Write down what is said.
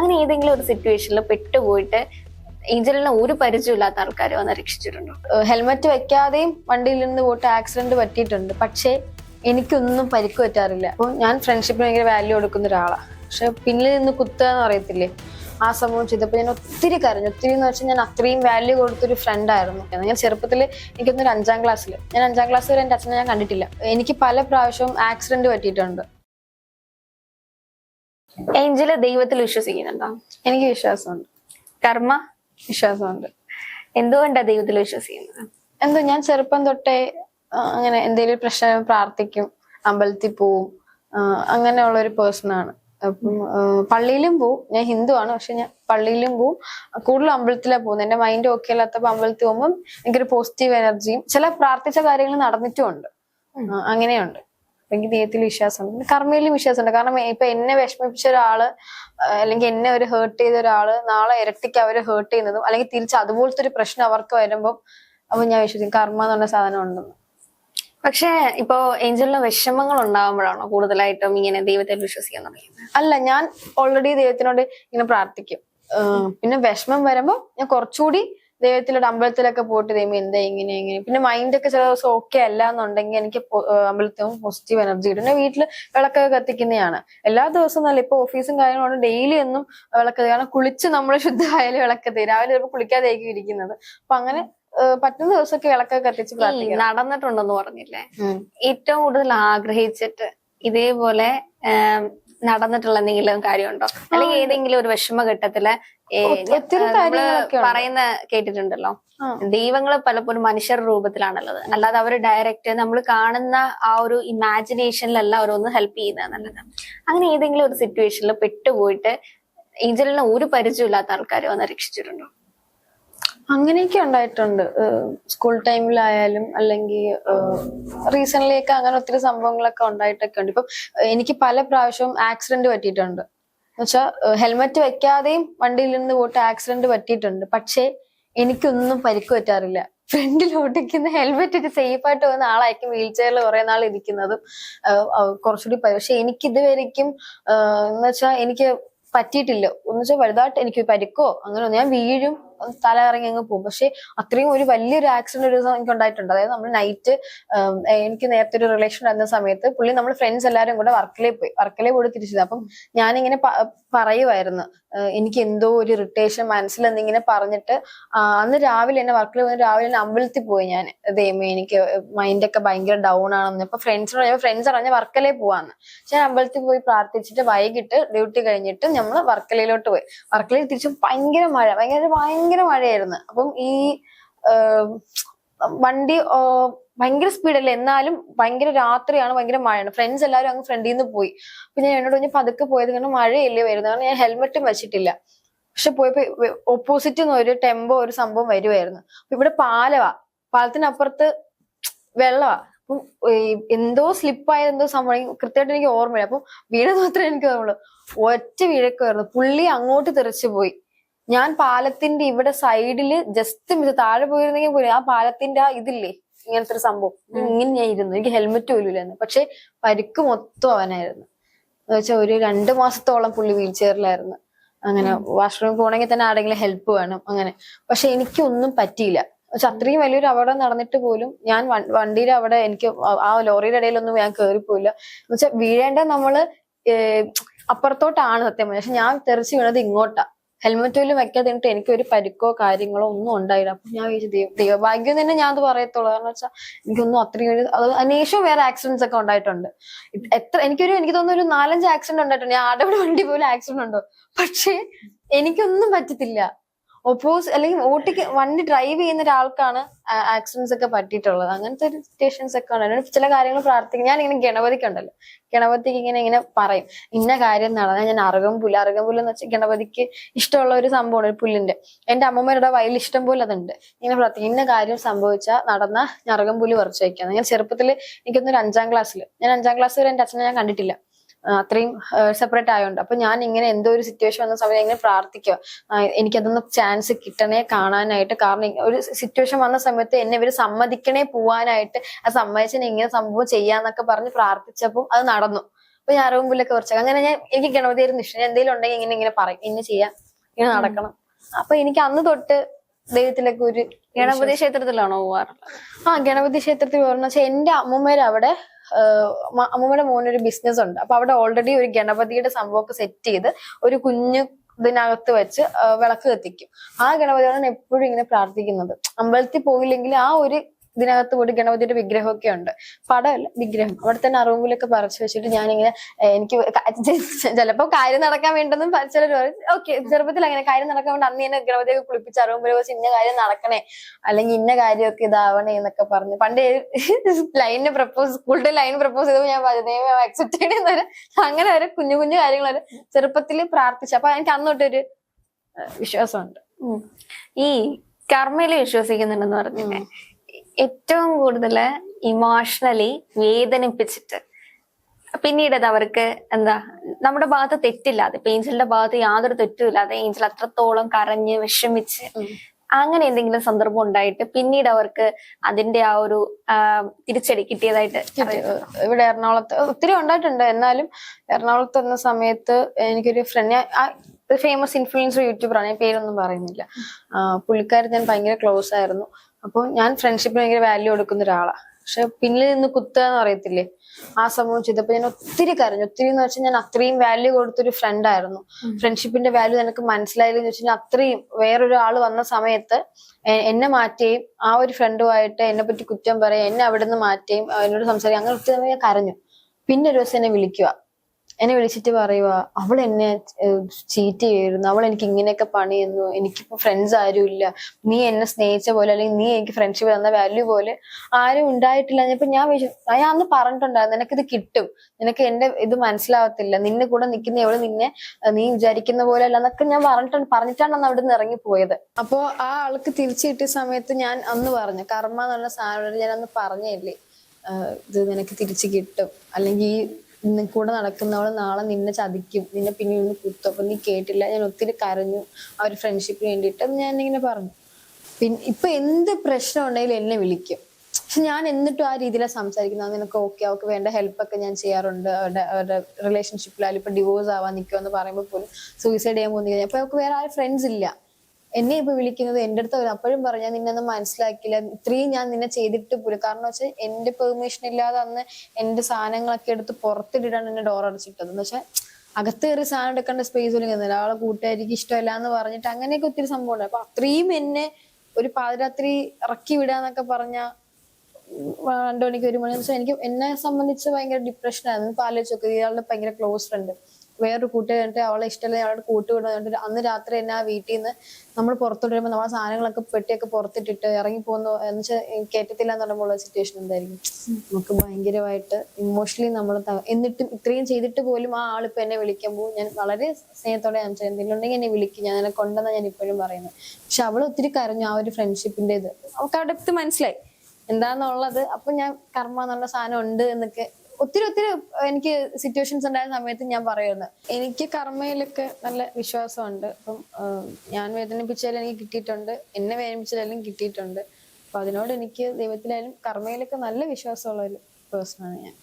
അങ്ങനെ ഏതെങ്കിലും ഒരു സിറ്റുവേഷനിൽ പെട്ടുപോയിട്ട് ഏഞ്ചലിനെ ഒരു പരിചയമില്ലാത്ത ആൾക്കാർ വന്ന് രക്ഷിച്ചിട്ടുണ്ടോ? ഹെൽമെറ്റ് വെക്കാതെയും വണ്ടിയിൽ നിന്ന് പോയിട്ട് ആക്സിഡന്റ് പറ്റിയിട്ടുണ്ട്. പക്ഷേ എനിക്കൊന്നും പരിക്ക് പറ്റാറില്ല. അപ്പോൾ ഞാൻ ഫ്രണ്ട്ഷിപ്പിന് ഭയങ്കര വാല്യൂ കൊടുക്കുന്ന ഒരാളാണ് പക്ഷെ പിന്നിൽ നിന്ന് കുത്തുക എന്ന് അറിയത്തില്ലേ ആ സംഭവം ചെയ്തപ്പോൾ ഞാൻ ഒത്തിരി കരഞ്ഞു. ഒത്തിരി എന്ന് വെച്ചാൽ ഞാൻ അത്രയും വാല്യൂ കൊടുത്തൊരു ഫ്രണ്ടായിരുന്നു ഞാൻ ചെറുപ്പത്തിൽ എനിക്കൊന്നൊരു അഞ്ചാം ക്ലാസ്സിൽ ഞാൻ അഞ്ചാം ക്ലാസ് വരെ എന്റെ അച്ഛനെ ഞാൻ കണ്ടിട്ടില്ല. എനിക്ക് പല പ്രാവശ്യവും ആക്സിഡന്റ് പറ്റിയിട്ടുണ്ട്. ഏഞ്ചൽ ദൈവത്തിൽ വിശ്വസിക്കുന്നുണ്ടോ? എനിക്ക് വിശ്വാസമുണ്ട്. കർമ്മ? വിശ്വാസമുണ്ട്. എന്തുകൊണ്ടാ ദൈവത്തിൽ വിശ്വസിക്കുന്നത്? എന്തോ ഞാൻ ചെറുപ്പം തൊട്ടേ അങ്ങനെ എന്തെങ്കിലും പ്രശ്നം പ്രാർത്ഥിക്കും അമ്പലത്തിൽ പോവും അങ്ങനെയുള്ള ഒരു പേഴ്സൺ ആണ്. അപ്പം പള്ളിയിലും പോവും. ഞാൻ ഹിന്ദു ആണ് പക്ഷെ ഞാൻ പള്ളിയിലും പോവും. കൂടുതലും അമ്പലത്തിലാണ് പോകുന്നത്. എന്റെ മൈൻഡ് ഓക്കെ അല്ലാത്തപ്പോൾ അമ്പലത്തിൽ പോകുമ്പോൾ എനിക്കൊരു പോസിറ്റീവ് എനർജിയും ചില പ്രാർത്ഥിച്ച കാര്യങ്ങൾ നടന്നിട്ടുമുണ്ട്. അങ്ങനെയുണ്ട്. എനിക്ക് ദൈവത്തിൽ വിശ്വാസമുണ്ട്. പിന്നെ കർമ്മയിലും വിശ്വാസമുണ്ട്. കാരണം ഇപ്പൊ എന്നെ വിഷമിപ്പിച്ച ഒരാൾ അല്ലെങ്കിൽ എന്നെ ഒരു ഹേർട്ട് ചെയ്ത ഒരാൾ നാളെ ഇരട്ടിക്ക് അവരെ ഹേർട്ട് ചെയ്യുന്നതും അല്ലെങ്കിൽ തിരിച്ച് അതുപോലത്തെ ഒരു പ്രശ്നം അവർക്ക് വരുമ്പോൾ അപ്പൊ ഞാൻ വിശ്വസിക്കും കർമ്മ എന്ന് പറഞ്ഞ സാധനം ഉണ്ടെന്ന്. പക്ഷേ ഇപ്പോ ഏഞ്ചലിന് വിഷമങ്ങൾ ഉണ്ടാകുമ്പോഴാണോ കൂടുതലായിട്ടും ഇങ്ങനെ ദൈവത്തിൽ വിശ്വസിക്കാൻ തുടങ്ങിയത്? അല്ല ഞാൻ ഓൾറെഡി ദൈവത്തിനോട് ഇങ്ങനെ പ്രാർത്ഥിക്കും. പിന്നെ വിഷമം വരുമ്പോ ഞാൻ കുറച്ചുകൂടി ദൈവത്തിലൊരു അമ്പലത്തിലൊക്കെ പോയിട്ട് ദൈവം എന്താ ഇങ്ങനെ ഇങ്ങനെ. പിന്നെ മൈൻഡ് ഒക്കെ ചില ദിവസം ഓക്കെ അല്ല എന്നുണ്ടെങ്കിൽ എനിക്ക് അമ്പലത്തിനും അമ്പലത്തിൽ പോസിറ്റീവ് എനർജി കിട്ടും. പിന്നെ വീട്ടിൽ വിളക്കൊക്കെ കത്തിക്കുന്നതാണ്. എല്ലാ ദിവസവും നല്ല ഇപ്പൊ ഓഫീസും കാര്യങ്ങളും ഡെയിലി ഒന്നും വിളക്ക് കാരണം കുളിച്ച് നമ്മൾ ശുദ്ധമായാലും വിളക്കത്തി രാവിലെ ചിലപ്പോൾ കുളിക്കാതെയായിരിക്കും ഇരിക്കുന്നത്. അപ്പൊ അങ്ങനെ പറ്റുന്ന ദിവസമൊക്കെ വിളക്കൊക്കെ കത്തിച്ച് നടന്നിട്ടുണ്ടെന്ന് പറഞ്ഞില്ലേ? ഏറ്റവും കൂടുതൽ ആഗ്രഹിച്ചിട്ട് ഇതേപോലെ നടന്നിട്ടുള്ള എന്തെങ്കിലും കാര്യമുണ്ടോ? അല്ലെങ്കിൽ ഏതെങ്കിലും ഒരു വിഷമഘട്ടത്തിൽ പറയുന്ന കേട്ടിട്ടുണ്ടല്ലോ. ദൈവങ്ങൾ പലപ്പോഴും മനുഷ്യർ രൂപത്തിലാണുള്ളത്. അല്ലാതെ അവർ ഡയറക്റ്റ് നമ്മൾ കാണുന്ന ആ ഒരു ഇമാജിനേഷനിലല്ല അവരൊന്ന് ഹെൽപ്പ് ചെയ്യുന്നത് അങ്ങനെ ഏതെങ്കിലും ഒരു സിറ്റുവേഷനിൽ പെട്ടുപോയിട്ട് ഏഞ്ചലിനെ ഒരു പരിചയമില്ലാത്ത ആൾക്കാർ വന്ന് രക്ഷിച്ചിട്ടുണ്ടോ? അങ്ങനെയൊക്കെ ഉണ്ടായിട്ടുണ്ട്. സ്കൂൾ ടൈമിലായാലും അല്ലെങ്കിൽ റീസെന്റ് ഒക്കെ അങ്ങനെ ഒത്തിരി സംഭവങ്ങളൊക്കെ ഉണ്ടായിട്ടൊക്കെ ഉണ്ട്. ഇപ്പം എനിക്ക് പല പ്രാവശ്യവും ആക്സിഡന്റ് പറ്റിയിട്ടുണ്ട്. എന്നുവെച്ചാൽ ഹെൽമെറ്റ് വെക്കാതെയും വണ്ടിയിൽ നിന്ന് പോയിട്ട് ആക്സിഡന്റ് പറ്റിയിട്ടുണ്ട്. പക്ഷേ എനിക്കൊന്നും പരിക്ക് പറ്റാറില്ല. ഫ്രണ്ടിൽ ഓടിക്കുന്ന ഹെൽമെറ്റ് ഇട്ട് സേഫ് ആയിട്ട് പോകുന്ന ആളായിരിക്കും വീൽ ചെയറിൽ കുറെ നാൾ ഇരിക്കുന്നതും കുറച്ചുകൂടി പക്ഷെ എനിക്ക് ഇതുവരെയ്ക്കും എന്ന് വെച്ചാൽ എനിക്ക് പറ്റിയിട്ടില്ല. എന്ന് വെച്ചാൽ വലുതായിട്ട് എനിക്ക് പരിക്കോ അങ്ങനെ ഞാൻ വീഴും തല ഇറങ്ങി അങ്ങ് പോകും. പക്ഷെ അത്രയും ഒരു വലിയൊരു ആക്സിഡന്റ് ഒരു ദിവസം എനിക്ക് ഉണ്ടായിട്ടുണ്ട് അതായത് നമ്മൾ നൈറ്റ് എനിക്ക് നേരത്തെ ഒരു റിലേഷൻ ഉണ്ടായിരുന്ന സമയത്ത് പുള്ളി നമ്മൾ ഫ്രണ്ട്സ് എല്ലാവരും കൂടെ വർക്കിലേ പോയി. വർക്കിലേ പോയി തിരിച്ചത് അപ്പം ഞാനിങ്ങനെ പറയുമായിരുന്നു എനിക്ക് എന്തോ ഒരു ഇറിറ്റേഷൻ മനസ്സിൽ എന്നിങ്ങനെ പറഞ്ഞിട്ട് അന്ന് രാവിലെ എന്നെ വർക്കിൽ പോയി രാവിലെ തന്നെ അമ്പലത്തിൽ പോയി ഞാൻ. ദൈവമേ എനിക്ക് മൈൻഡൊക്കെ ഭയങ്കര ഡൗൺ ആണെന്ന്. അപ്പൊ ഫ്രണ്ട്സിനോട് ഫ്രണ്ട്സ് അറിഞ്ഞ വർക്കലേ പോവാന്ന്. ഞാൻ അമ്പലത്തിൽ പോയി പ്രാർത്ഥിച്ചിട്ട് വൈകിട്ട് ഡ്യൂട്ടി കഴിഞ്ഞിട്ട് നമ്മൾ വർക്കലയിലോട്ട് പോയി. വർക്കലയിൽ തിരിച്ചും ഭയങ്കര മഴ. ഭയങ്കര ഭയങ്കര മഴയായിരുന്നു. അപ്പം ഈ വണ്ടി ഭയങ്കര സ്പീഡല്ലേ? എന്നാലും ഭയങ്കര രാത്രിയാണ് ഭയങ്കര മഴയാണ്. ഫ്രണ്ട്സ് എല്ലാവരും അങ്ങ് ഫ്രണ്ടിൽ നിന്ന് പോയി. അപ്പൊ ഞാൻ എന്നോട് ഞാൻ പതുക്കെ പോയത് കാരണം മഴയല്ലേ വരുന്നത്. കാരണം ഞാൻ ഹെൽമെറ്റും വെച്ചിട്ടില്ല. പക്ഷെ പോയപ്പോ ഓപ്പോസിറ്റ് നിന്ന് ഒരു ടെമ്പോ ഒരു സംഭവം വരുമായിരുന്നു അപ്പൊ ഇവിടെ പാലവാ. പാലത്തിനപ്പുറത്ത് വെള്ളവാ. അപ്പം എന്തോ സ്ലിപ്പായ എന്തോ സംഭവം. കൃത്യമായിട്ട് എനിക്ക് ഓർമ്മയില്ല. അപ്പം വീട് മാത്രമേ എനിക്ക് ഓർമ്മയുള്ളൂ. ഒറ്റ വീഴക്കായിരുന്നു പുള്ളി അങ്ങോട്ട് തെറിച്ചു പോയി. ഞാൻ പാലത്തിന്റെ ഇവിടെ സൈഡിൽ ജസ്റ്റ് മിസ് താഴെ പോയിരുന്നെങ്കിൽ പോലും ആ പാലത്തിന്റെ ആ ഇതില്ലേ ഇങ്ങനത്തെ ഒരു സംഭവം. ഇങ്ങനെ ഞാൻ ഇരുന്നു എനിക്ക് ഹെൽമെറ്റ് പോലും ഇല്ലായിരുന്നു പക്ഷെ പരിക്ക് മൊത്തം അവനായിരുന്നു. എന്ന് വെച്ചാൽ ഒരു രണ്ട് മാസത്തോളം പുള്ളി വീൽ ചെയറിലായിരുന്നു അങ്ങനെ വാഷ്റൂമിൽ പോകണമെങ്കിൽ തന്നെ ആരെങ്കിലും ഹെൽപ്പ് വേണം. അങ്ങനെ. പക്ഷെ എനിക്കൊന്നും പറ്റിയില്ല. പക്ഷെ അത്രയും വലിയൊരു അപകടം നടന്നിട്ട് പോലും ഞാൻ വണ്ടിയുടെ അവിടെ എനിക്ക് ആ- ലോറിയുടെ ഇടയിലൊന്നും ഞാൻ കയറിപ്പോയില്ല എന്ന് വെച്ചാൽ വീഴേണ്ട നമ്മൾ ഏഹ് അപ്പുറത്തോട്ടാണ് സത്യം പക്ഷെ ഞാൻ തെറിച്ച് വീണത് ഇങ്ങോട്ടാ. ഹെൽമെറ്റ് പോലും വെക്കാതെ എന്നിട്ട് എനിക്ക് ഒരു പരിക്കോ കാര്യങ്ങളോ ഒന്നും ഉണ്ടായില്ല. അപ്പൊ ഞാൻ വിചാരിച്ചു ദൈവ ദൈവഭാഗ്യം തന്നെ ഞാൻ അത് പറയത്തുള്ളൂ. കാരണം വെച്ചാൽ എനിക്കൊന്നും അത്രയും ഒരു അത് അന്വേഷണം വേറെ ആക്സിഡൻസ് ഒക്കെ ഉണ്ടായിട്ടുണ്ട്. എത്ര എനിക്കൊരു എനിക്ക് തോന്നുന്നു ഒരു നാലഞ്ച് ആക്സിഡന്റ് ഉണ്ടായിട്ടുണ്ട്. ഞാൻ ആടെ വണ്ടി പോലും ആക്സിഡന്റ് ഉണ്ടോ? പക്ഷേ എനിക്കൊന്നും പറ്റത്തില്ല. ഒപ്പോസ് അല്ലെങ്കിൽ ഓട്ടിക്ക് വണ്ടി ഡ്രൈവ് ചെയ്യുന്ന ഒരാൾക്കാണ് ആക്സിഡൻസ് ഒക്കെ പറ്റിയിട്ടുള്ളത്. അങ്ങനത്തെ ഒരു സിറ്റുവേഷൻസ് ഒക്കെ ഉണ്ട്. ചില കാര്യങ്ങൾ പ്രാർത്ഥിക്കും. ഞാൻ ഇങ്ങനെ ഗണപതിക്ക് ഉണ്ടല്ലോ. ഗണപതിക്ക് ഇങ്ങനെ ഇങ്ങനെ പറയും. ഇന്ന കാര്യം നടന്നാൽ ഞാൻ അറുകം പുല്ല്. അറുകം പുല്ല് എന്ന് വെച്ചാൽ ഗണപതിക്ക് ഇഷ്ടമുള്ള ഒരു സംഭവമാണ് ഒരു പുല്ലിന്റെ. എന്റെ അമ്മമ്മയുടെ വയലിൽ ഇഷ്ടം പോലെ അതുണ്ട്. ഇങ്ങനെ പ്രാർത്ഥിക്കും. ഇന്ന കാര്യം സംഭവിച്ചാൽ നടന്ന ഞാൻ അറുകം പുല്ല് പറിച്ചു വയ്ക്കാം ഞാൻ ചെറുപ്പത്തിൽ എനിക്കൊന്നൊരു അഞ്ചാം ക്ലാസ്സിൽ ഞാൻ അഞ്ചാം ക്ലാസ് വരെ എന്റെ അച്ഛനെ ഞാൻ കണ്ടിട്ടില്ല. അത്രയും സെപ്പറേറ്റ് ആയതുകൊണ്ട് അപ്പൊ ഞാൻ ഇങ്ങനെ എന്തോ ഒരു സിറ്റുവേഷൻ വന്ന സമയം ഇങ്ങനെ പ്രാർത്ഥിക്കുക. എനിക്കതൊന്ന് ചാൻസ് കിട്ടണേ കാണാനായിട്ട്. കാരണം ഒരു സിറ്റുവേഷൻ വന്ന സമയത്ത് എന്നെ ഇവർ സമ്മതിക്കണേ പോവാനായിട്ട് ആ സമ്മതിച്ചിന് ഇങ്ങനെ സംഭവം ചെയ്യാന്നൊക്കെ പറഞ്ഞ് പ്രാർത്ഥിച്ചപ്പോൾ അത് നടന്നു. അപ്പൊ ഞാൻ അറിവുമ്പിലൊക്കെ കുറച്ച് അങ്ങനെ ഞാൻ എനിക്ക് ഗണപതിയായിരുന്നു ഇഷ്ടം എന്തെങ്കിലും ഉണ്ടെങ്കിൽ ഇങ്ങനെ ഇങ്ങനെ പറയും. ഇങ്ങനെ ചെയ്യാം. ഇങ്ങനെ നടക്കണം. അപ്പൊ എനിക്ക് അന്ന് തൊട്ട് ദൈവത്തിലൊക്കെ ഒരു ഗണപതി ക്ഷേത്രത്തിലാണോ പോവാറുള്ളത്? ആ ഗണപതി ക്ഷേത്രത്തിൽ പോകുന്ന വെച്ചാൽ എന്റെ അമ്മൂമ്മേര് അവിടെ അമ്മൂമ്മയുടെ മോനൊരു ബിസിനസ് ഉണ്ട് അപ്പൊ അവിടെ ഓൾറെഡി ഒരു ഗണപതിയുടെ സംഭവമൊക്കെ സെറ്റ് ചെയ്ത് ഒരു കുഞ്ഞു ഇതിനകത്ത് വെച്ച് വിളക്ക് കത്തിക്കും. ആ ഗണപതിയോടാണ് എപ്പോഴും ഇങ്ങനെ പ്രാർത്ഥിക്കുന്നത്. അമ്പലത്തിൽ പോയില്ലെങ്കിൽ ആ ഒരു ഇതിനകത്ത് പോയിട്ട് ഗണപതിയുടെ വിഗ്രഹമൊക്കെ ഉണ്ട്. പടമല്ല വിഗ്രഹം. അവിടെ തന്നെ അറിവുകളൊക്കെ പറിച്ചു വെച്ചിട്ട് ഞാനിങ്ങനെ എനിക്ക് ചിലപ്പോ കാര്യം നടക്കാൻ വേണ്ടെന്നും ചിലർ ഓക്കെ ചെറുപ്പത്തിൽ അങ്ങനെ കാര്യം നടക്കാൻ വേണ്ടി അന്ന് തന്നെ ഗണപതിയൊക്കെ കുളിപ്പിച്ച് അറിവുമ്പോൾ വെച്ച് ഇന്ന കാര്യം നടക്കണേ അല്ലെങ്കിൽ ഇന്ന കാര്യമൊക്കെ ഇതാവണേ എന്നൊക്കെ പറഞ്ഞു. പണ്ട് ലൈനിന് പ്രപ്പോസ് സ്കൂളിന്റെ ലൈൻ പ്രപ്പോസ് ചെയ്തപ്പോൾ ഞാൻ പറഞ്ഞു അക്സെപ്റ്റ് ചെയ്യണമെന്ന് വരെ അങ്ങനെ വരെ കുഞ്ഞു കുഞ്ഞു കാര്യങ്ങൾ വരെ ചെറുപ്പത്തിൽ പ്രാർത്ഥിച്ചു. അപ്പൊ എനിക്ക് അന്ന് തൊട്ടൊരു വിശ്വാസമുണ്ട്. ഈ കർമ്മയിൽ വിശ്വസിക്കുന്നുണ്ടെന്ന് പറഞ്ഞില്ലേ? ഏറ്റവും കൂടുതൽ ഇമോഷണലി വേദനിപ്പിച്ചിട്ട്. പിന്നീട് അത് അവർക്ക് എന്താ നമ്മുടെ ഭാഗത്ത് തെറ്റില്ലാതെ ഇപ്പൊ ഏഞ്ചലിന്റെ ഭാഗത്ത് യാതൊരു തെറ്റുമില്ലാതെ ഏഞ്ചൽ അത്രത്തോളം കരഞ്ഞ് വിഷമിച്ച് അങ്ങനെ എന്തെങ്കിലും സന്ദർഭം ഉണ്ടായിട്ട് പിന്നീട് അവർക്ക് അതിന്റെ ആ ഒരു തിരിച്ചടി കിട്ടിയതായിട്ട് ഇവിടെ എറണാകുളത്ത് ഒത്തിരി ഉണ്ടായിട്ടുണ്ട്. എന്നാലും എറണാകുളത്ത് എന്ന സമയത്ത് എനിക്കൊരു ഫ്രണ്ട് ഫേമസ് ഇൻഫ്ലുവൻസർ യൂട്യൂബറാണ് ഞാൻ പേരൊന്നും പറയുന്നില്ല. പുള്ളിക്കാരി ഞാൻ ഭയങ്കര ക്ലോസ് ആയിരുന്നു. അപ്പോൾ ഞാൻ ഫ്രണ്ട്ഷിപ്പിന് ഭയങ്കര വാല്യൂ കൊടുക്കുന്ന ഒരാളാണ് പക്ഷെ പിന്നിൽ നിന്ന് കുത്തുക എന്ന് അറിയത്തില്ലേ? ആ സംഭവം ചെയ്തപ്പോ ഞാൻ ഒത്തിരി കരഞ്ഞു. ഒത്തിരി എന്ന് വെച്ചാൽ ഞാൻ അത്രയും വാല്യൂ കൊടുത്തൊരു ഫ്രണ്ട് ആയിരുന്നു. ഫ്രണ്ട്ഷിപ്പിന്റെ വാല്യൂ നിനക്ക് മനസ്സിലായില്ലെന്ന് വെച്ചാൽ അത്രയും വേറൊരാൾ വന്ന സമയത്ത് എന്നെ മാറ്റുകയും ആ ഒരു ഫ്രണ്ടുമായിട്ട് എന്നെ പറ്റി കുറ്റം പറയുക എന്നെ അവിടെ നിന്ന് മാറ്റുകയും എന്നോട് സംസാരിക്കും അങ്ങനെ ഒത്തിരി ഞാൻ കരഞ്ഞു. പിന്നെ ഒരു ദിവസം എന്നെ വിളിക്കുക എന്നെ വിളിച്ചിട്ട് പറയുക അവൾ എന്നെ ചീറ്റ് ചെയ്യുന്നു. അവൾ എനിക്ക് ഇങ്ങനെയൊക്കെ പണി പണിയുന്നു. എനിക്കിപ്പോ ഫ്രണ്ട്സ് ആരും ഇല്ല. നീ എന്നെ സ്നേഹിച്ച പോലെ അല്ലെങ്കിൽ നീ എനിക്ക് ഫ്രണ്ട്ഷിപ്പ് തന്ന വാല്യൂ പോലെ ആരും ഉണ്ടായിട്ടില്ല. ഇപ്പൊ ഞാൻ ഞാൻ അന്ന് പറഞ്ഞിട്ടുണ്ടായിരുന്നു ഇത് കിട്ടും. നിനക്ക് എന്റെ ഇത് മനസ്സിലാവത്തില്ല. നിന്നെ കൂടെ നിൽക്കുന്ന എവൾ നിന്നെ നീ വിചാരിക്കുന്ന പോലെ അല്ല എന്നൊക്കെ ഞാൻ പറഞ്ഞിട്ടുണ്ട് പറഞ്ഞിട്ടാണ് അന്ന് അവിടെ നിന്ന് ഇറങ്ങി പോയത് അപ്പോ ആ ആൾക്ക് തിരിച്ചു കിട്ടിയ സമയത്ത് ഞാൻ അന്ന് പറഞ്ഞു കർമ്മ എന്നുള്ള സാധനം ഞാൻ അന്ന് പറഞ്ഞില്ലേ? ഇത് നിനക്ക് തിരിച്ചു കിട്ടും. അല്ലെങ്കിൽ കൂടെ നടക്കുന്നവൾ നാളെ നിന്നെ ചതിക്കും. നിന്നെ പിന്നെ ഒന്ന് കുത്തും. അപ്പൊ നീ കേട്ടില്ല. ഞാൻ ഒത്തിരി കരഞ്ഞു. ആ ഒരു ഫ്രണ്ട്ഷിപ്പിന് വേണ്ടിയിട്ട് ഞാൻ ഇങ്ങനെ പറഞ്ഞു. പിന്നെ ഇപ്പൊ എന്ത് പ്രശ്നം ഉണ്ടെങ്കിലും എന്നെ വിളിക്കും. പക്ഷെ ഞാൻ എന്നിട്ടും ആ രീതിയിലാണ് സംസാരിക്കുന്നത്. നിനക്ക് ഓക്കെ അവർക്ക് വേണ്ട ഹെൽപ്പൊക്കെ ഞാൻ ചെയ്യാറുണ്ട്. അവരുടെ അവരുടെ റിലേഷൻഷിപ്പിലായാലും ഇപ്പൊ ഡിവോഴ്സ് ആവാൻ നിൽക്കുമെന്ന് പറയുമ്പോൾ പോലും സൂയിസൈഡ് ചെയ്യാൻ പോകുന്നില്ല അപ്പൊ അവർക്ക് വേറെ ആരും ഫ്രണ്ട്സ് ഇല്ല. എന്നെ ഇപ്പൊ വിളിക്കുന്നത് എന്റെ അടുത്ത് വരും. അപ്പോഴും പറഞ്ഞ നിന്നൊന്നും മനസ്സിലാക്കില്ല ഇത്രയും ഞാൻ നിന്നെ ചെയ്തിട്ട് പോലും. കാരണം വെച്ചാൽ എന്റെ പെർമിഷൻ ഇല്ലാതെ അന്ന് എന്റെ സാധനങ്ങളൊക്കെ എടുത്ത് പുറത്തിട്ടിട്ടാണ് എന്നെ ഡോർ അടച്ചിട്ടത്. എന്ന് വെച്ചാൽ അകത്ത് കയറി സാധനം എടുക്കേണ്ട സ്പേസ് പോലും കിട്ടുന്നില്ല ആളെ കൂട്ടുകാരിക്ക് ഇഷ്ടമല്ല എന്ന് പറഞ്ഞിട്ട് അങ്ങനെയൊക്കെ ഒത്തിരി സംഭവം ഉണ്ട് അപ്പൊ അത്രയും എന്നെ ഒരു പാതിരാത്രി ഇറക്കി വിടാന്നൊക്കെ പറഞ്ഞ രണ്ടു മണിക്ക് ഒരു മണി വെച്ചാൽ എനിക്ക് എന്നെ സംബന്ധിച്ച് ഭയങ്കര ഡിപ്രഷനായിരുന്നു ഇപ്പൊ ആലോചിച്ച് നോക്കുക ഇയാളുടെ ഭയങ്കര ക്ലോസ് ഫ്രണ്ട് വേറൊരു കൂട്ടുകാരിട്ട് അവളെ ഇഷ്ടമല്ല അവളുടെ കൂട്ടുവിടുന്നുണ്ട് അന്ന് രാത്രി തന്നെ ആ വീട്ടിൽ നിന്ന് നമ്മൾ പുറത്തോട്ട് വരുമ്പോൾ നമ്മളെ സാധനങ്ങളൊക്കെ പെട്ടിയൊക്കെ പുറത്തിട്ടിട്ട് ഇറങ്ങി പോകുന്നു എന്ന് വെച്ചാൽ കയറ്റത്തില്ല എന്ന് പറയുമ്പോൾ സിറ്റുവേഷൻ എന്തായിരിക്കും? നമുക്ക് ഭയങ്കരമായിട്ട് ഇമോഷണലി നമ്മൾ എന്നിട്ടും ഇത്രയും ചെയ്തിട്ട് പോലും ആ ആളിപ്പോ എന്നെ വിളിക്കുമ്പോൾ ഞാൻ വളരെ സ്നേഹത്തോടെ ഞാൻ എന്തെങ്കിലും ഉണ്ടെങ്കിൽ എന്നെ വിളിക്കും. ഞാൻ എന്നെ കൊണ്ടെന്നാണ് ഞാൻ ഇപ്പോഴും പറയുന്നത്. പക്ഷെ അവൾ ഒത്തിരി കരഞ്ഞു ആ ഒരു ഫ്രണ്ട്ഷിപ്പിന്റെ ഇത്. അവൾക്ക് അവിടെ മനസ്സിലായി. എന്താന്നുള്ളത്? അപ്പൊ ഞാൻ കർമ്മ എന്നുള്ള സാധനം ഉണ്ട് എന്നൊക്കെ ഒത്തിരി ഒത്തിരി എനിക്ക് സിറ്റുവേഷൻസ് ഉണ്ടായ സമയത്ത് ഞാൻ പറയുന്നത് എനിക്ക് കർമ്മയിലൊക്കെ നല്ല വിശ്വാസമുണ്ട്. അപ്പം ഞാൻ വേദനിപ്പിച്ചാലും എനിക്ക് കിട്ടിയിട്ടുണ്ട്. എന്നെ വേദനിപ്പിച്ചാലും കിട്ടിയിട്ടുണ്ട്. അപ്പൊ അതിനോട് എനിക്ക് ദൈവത്തിലായാലും കർമ്മയിലൊക്കെ നല്ല വിശ്വാസമുള്ള ഒരു പേഴ്സണാണ് ഞാൻ.